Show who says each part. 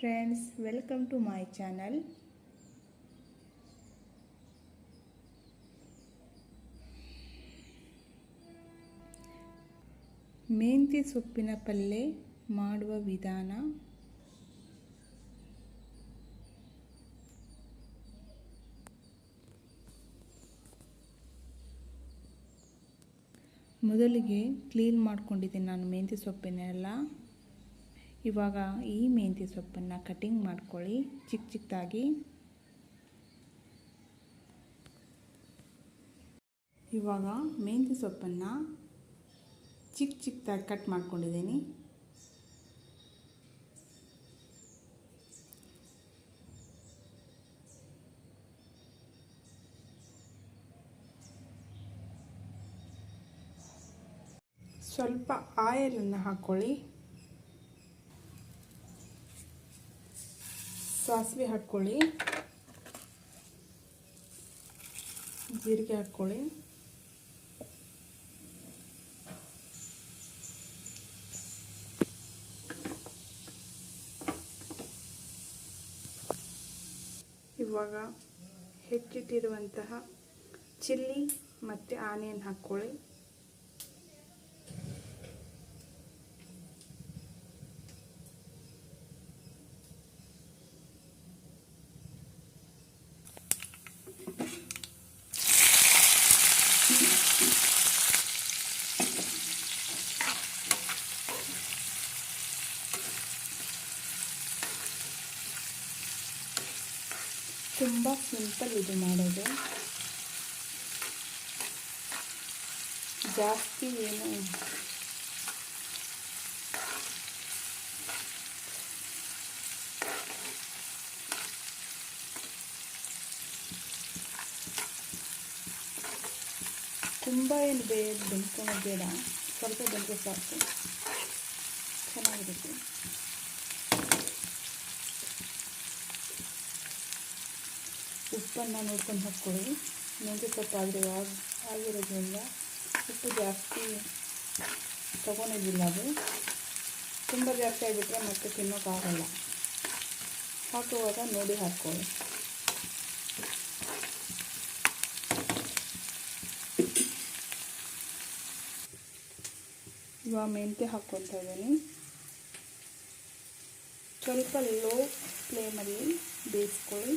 Speaker 1: Friends welcome to my channel ಮೆಂತ್ಯ ಸೊಪ್ಪಿನ ಪಲ್ಯ ಮಾಡುವ ವಿಧಾನ. ಮೊದಲಿಗೆ ಕ್ಲೀನ್ ಮಾಡ್ಕೊಂಡಿದ್ದೀನಿ ನಾನು ಮೆಂತ್ಯ ಸೊಪ್ಪಿನೆಲ್ಲ. ಇವಾಗ ಈ ಮೆಂತ್ಯ ಸೊಪ್ಪನ್ನು ಕಟಿಂಗ್ ಮಾಡ್ಕೊಳ್ಳಿ. ಚಿಕ್ಕ ಚಿಕ್ಕದಾಗಿ ಇವಾಗ ಮೆಂತ್ಯ ಸೊಪ್ಪನ್ನು ಚಿಕ್ಕ ಚಿಕ್ಕದಾಗಿ ಕಟ್ ಮಾಡ್ಕೊಂಡಿದ್ದೀನಿ. ಸ್ವಲ್ಪ ಆಯಲನ್ನು ಹಾಕ್ಕೊಳ್ಳಿ ಸಾಸಿವೆ ಹಾಕ್ಕೊಳ್ಳಿ. ಜೀರಿಗೆ ಹಾಕ್ಕೊಳ್ಳಿ. ಇವಾಗ ಹೆಚ್ಚಿಟ್ಟಿರುವಂತಹ ಚಿಲ್ಲಿ ಮತ್ತು ಆನಿಯನ್ ಹಾಕ್ಕೊಳ್ಳಿ. ತುಂಬ ಸಿಂಪಲ್ ಇದು ಮಾಡೋದು. ಜಾಸ್ತಿ ಏನು ತುಂಬ ಏನು ಬೇ ಬೆಂದ್ಕೊಳೋದು ಬೇಡ. ಸ್ವಲ್ಪ ಬೆಂದರೆ ಸಾಕು. ಚೆನ್ನಾಗಿರುತ್ತೆ. ಉಪ್ಪನ್ನು ನೋಡ್ಕೊಂಡು ಹಾಕ್ಕೊಳ್ಳಿ. ಮೆಂತ್ಯ ಸೊಪ್ಪು ಆದರೆ ಆಗಿರೋದ್ರಿಂದ ಉಪ್ಪು ಜಾಸ್ತಿ ತೊಗೊಳೋದಿಲ್ಲ ಅದು. ತುಂಬ ಜಾಸ್ತಿ ಆಗಿಬಿಟ್ರೆ ಮತ್ತೆ ತಿನ್ನೋಕ್ಕಾಗಲ್ಲ ಹಾಕುವಾಗ ನೋಡಿ ಹಾಕ್ಕೊಳ್ಳಿ. ಇವಾಗ ಮೆಂತ್ಯ ಹಾಕ್ಕೊತಾ ಇದ್ದೀನಿ. ಸ್ವಲ್ಪ ಲೋ ಫ್ಲೇಮಲ್ಲಿ ಬೇಯಿಸ್ಕೊಳ್ಳಿ.